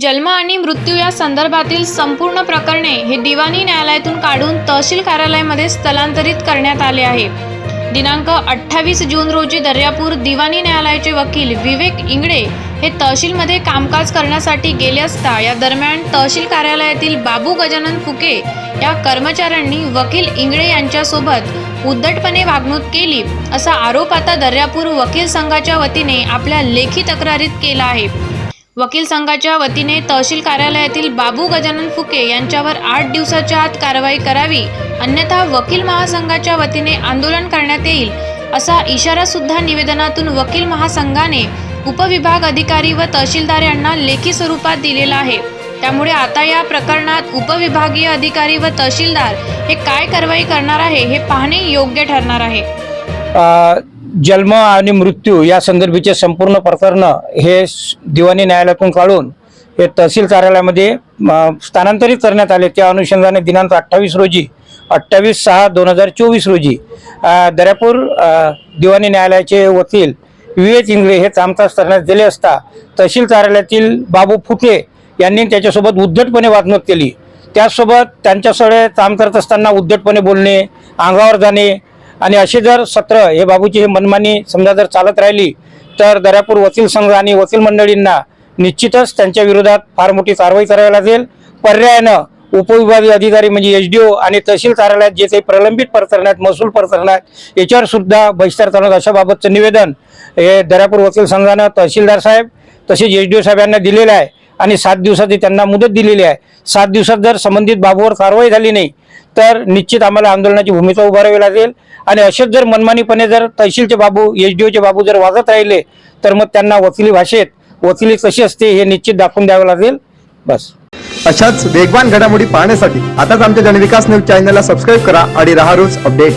जन्म आणि मृत्यू या संदर्भातील संपूर्ण प्रकरणे हे दिवाणी न्यायालयातून काढून तहसील कार्यालयामध्ये स्थलांतरित करण्यात आले आहे. दिनांक अठ्ठावीस जून रोजी दर्यापूर दिवाणी न्यायालयाचे वकील विवेक इंगळे हे तहसीलमध्ये कामकाज करण्यासाठी गेले असता या दरम्यान तहसील कार्यालयातील बाबू गजानन फुके या कर्मचाऱ्यांनी वकील इंगळे यांच्यासोबत उद्धटपणे वागणूक केली असा आरोप आता दर्यापूर वकील संघाच्या वतीने आपल्या लेखी तक्रारीत केला आहे. वकील संघाच्या वतीने तहसील कार्यालयातील बाबू गजानन फुके यांच्यावर आठ दिवसाच्या आत कारवाई करावी अन्यथा वकील महासंघाच्या वतीने आंदोलन करण्यात येईल असा इशारा सुद्धा निवेदनातून वकील महासंघाने उपविभाग अधिकारी व तहसीलदार यांना लेखी स्वरूपात दिलेला आहे. त्यामुळे आता या प्रकरणात उपविभागीय अधिकारी व तहसीलदार हे काय कारवाई करणार आहे हे पाहणे योग्य ठरणार आहे. जन्म आणि मृत्यू या संदर्भीचे संपूर्ण प्रकरण हे दिवाणी न्यायालयातून काढून हे तहसील कार्यालयामध्ये स्थानांतरित करण्यात आले. त्या अनुषंगाने दिनांक अठ्ठावीस रोजी अठ्ठावीस सहा दोन हजार चोवीस रोजी दर्यापूर दिवाणी न्यायालयाचे वकील विवेक इंगळे हे कामकाज करण्यात दिले असता तहसील कार्यालयातील बाबू फुके यांनी त्याच्यासोबत उद्धटपणे वागणूक केली. त्याचसोबत त्यांच्यासोबत काम करत असताना उद्धटपणे बोलणे अंगावर जाणे आणि असे जर सत्र हे बाबूची हे मनमानी समजा जर चालत राहिली तर दर्यापूर वकील संघ आणि वकील मंडळींना निश्चितच त्यांच्या विरोधात फार मोठी कारवाई करावी लागेल. पर्यायानं उपविभागीय अधिकारी म्हणजे एच डी ओ आणि तहसील कार्यालयात जे काही प्रलंबित प्रकरण आहेत महसूल प्रकरण आहेत याच्यावर सुद्धा बहिष्कार करण्यात अशा बाबतचं निवेदन हे दर्यापूर वकील संघानं तहसीलदार साहेब तसेच एच डी ओ साहेबांना दिलेलं आहे. आणि सात दिवसाची त्यांना मुदत दिलेली आहे. सात दिवसात जर संबंधित बाबूवर कारवाई झाली नाही तर निश्चित आम्हाला आंदोलनाची भूमिका उभारावी लागेल. आणि असेच जर मनमानीपणे जर तहसीलचे बाबू एच डी ओचे बाबू जर वागत राहिले तर मग त्यांना वकिली भाषेत वकिली कशी असते हे निश्चित दाखवून द्यावं लागेल. बस. अशाच वेगवान घडामोडी पाहण्यासाठी आताच आमच्या जनविकास न्यूज चॅनलला सबस्क्राईब करा आणि राहा रोज अपडेट.